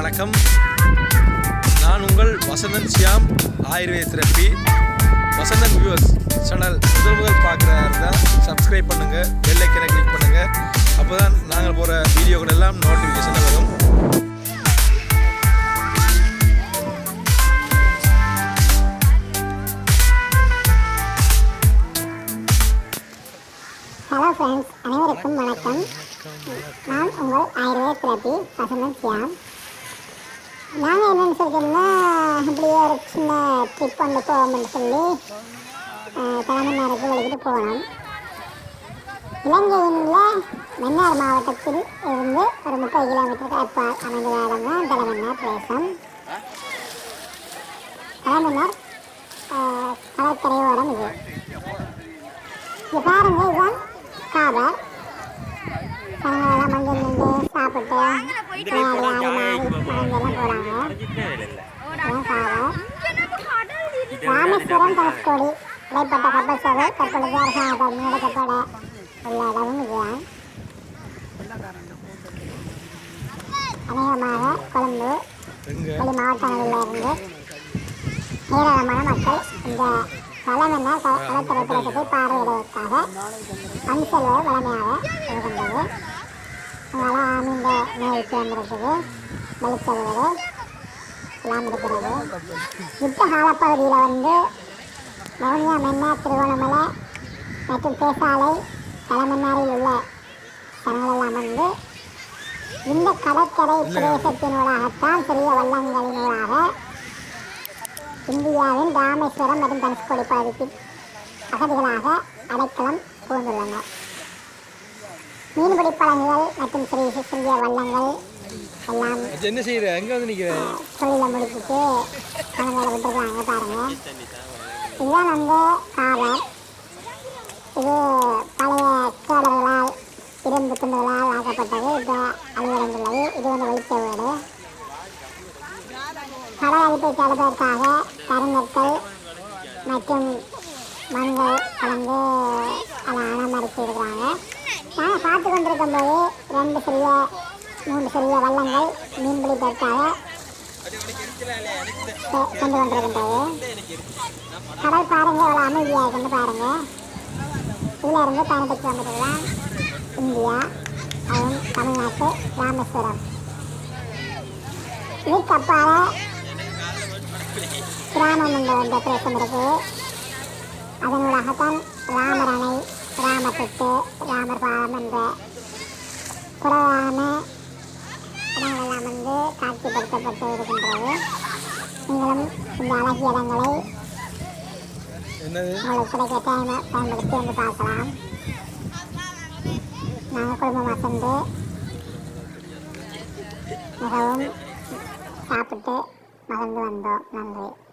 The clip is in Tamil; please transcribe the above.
வணக்கம். நான் உங்கள் Vasanthan Shyam Ayurveda therapy. Vasanthan viewers channel முதல் முதல் பார்க்குறதா இருந்தால் சப்ஸ்கிரைப் பண்ணுங்கள் பெல் கிளிக் பண்ணுங்கள் அப்போ தான் நாங்கள் போகிற வீடியோக்கள் எல்லாம் நோட்டிஃபிகேஷனில் வரும். ஹலோ ஃப்ரெண்ட்ஸ் அனைவருக்கும் வணக்கம். நான் உங்கள் ஆயுர்வேத தெரப்பி வசந்தன் சியாம் நாங்கள் என்ன சொல்லிட்டோம்னா இப்படியே ஒரு சின்ன ட்ரிப் வந்து போவோம்னு சொல்லி தலைமன்னாருக்கு வழிகிட்டு போனோம். இலங்கையில் மன்னார் மாவட்டத்தில் இருந்து ஒரு முப்பது கிலோமீட்டருக்கு அப்பால் அமைந்த இடம் தான் தலைமன்னார் பிரதேசம் தலைமன்னார் அஹ், கடற்கரையோரம் இது. இங்க பாருங்க இதுதான் காபர். ஜனங்களெல்லாம் மஞ்சள் நின்று சாப்பிட்டு விளையாடி ஆடி மாடி மறந்தெல்லாம் போகிறாங்க ராமேஸ்வரம் தனுஷ்கோடி இடைப்பட்ட கப்பல் சேவை தற்பொழுது அரசாங்க முன்னெடுக்கப்பட உள்ள இடமும் இதுதான். அநேகமாக கொழும்பு வெளி மாவட்டங்களில் இருந்து ஏராளமான மக்கள் இந்த வளமென்ன கலத்திரைப்படத்தை பார்வையிடுவதற்காக மண்செல்வ வளமையாக இருக்கின்றது அதனால் ஆமீண்ட நோய்க்கு வந்திருக்குது வெளிச்செல்வது எல்லாம் இருக்கிறது. யுத்த காலப்பகுதியில் வந்து வவுனியா மென்னா திருவோணமலை மற்றும் பேசாலை தலைமன்னாரில் உள்ள ஜனங்களெல்லாம் வந்து இந்த கடற்கரை பிரதேசத்தினூடாகத்தான் பெரிய வள்ளங்களினூடாக இந்தியாவின் ராமேஸ்வரம் மற்றும் தனுஷ்கோடி பகுதிக்கு அகதிகளாக அடைக்கலம் புகுந்துள்ளனர். மீன்பிடி படகுகள் மற்றும் சிறிய சிறிய வள்ளங்கள் எல்லாம் என்ன செய்கிற எங்கே வந்து நிற்கிற தொழிலை முடிச்சுட்டு அவங்க விட்டுருக்காங்க பாருங்க. இதுதான் வந்து காவர் இது பழைய கேடர்களால் இரும்பு துண்டுகளால் ஆக்கப்பட்டது. இப்போ அழிவடைந்துள்ளது இது வந்து வெளிச்ச வீடு. கடல் அரிப்பை தடுப்பதற்காக கருங்கற்கள் மற்றும் மண்கள் கலந்து அதை அலமரிச்சிருக்கிறாங்க இருக்கிறாங்க நாங்கள் பார்த்து கொண்டிருக்கும் போது ரெண்டு சிறிய மூன்று சிறிய வள்ளங்கள் மீன்பிடி பெற்றாக கொண்டு கொண்டிருக்கின்றது கடல் பாருங்கள் எவ்வளோ அமைதியாக இருக்குன்னு பாருங்கள் இதில் இருந்து பதினெட்டு கிலோமீட்டர் இந்தியா அதுவும் தமிழ்நாட்டு ராமேஸ்வரம். இதுக்கு அப்பால கிராமம் என்ற இந்த பிரதேசம் இருக்கு அதனூடாகத்தான் ராமர் அணை ராமத்திட்டு ராமர் பாலம் என்ற குறைவான இடங்களெல்லாம் வந்து காட்சிப்படுத்தப்பட்டு இருக்கின்றது. நீங்களும் இந்த அழகிய இடங்களை உங்களுக்கு கிடைக்க டைமை பயன்படுத்தி வந்து பார்க்கலாம். நாங்கள் குடும்பமாக சென்று மிகவும் சாப்பிட்டு மகிழ்ந்து வந்தோம். நன்றி.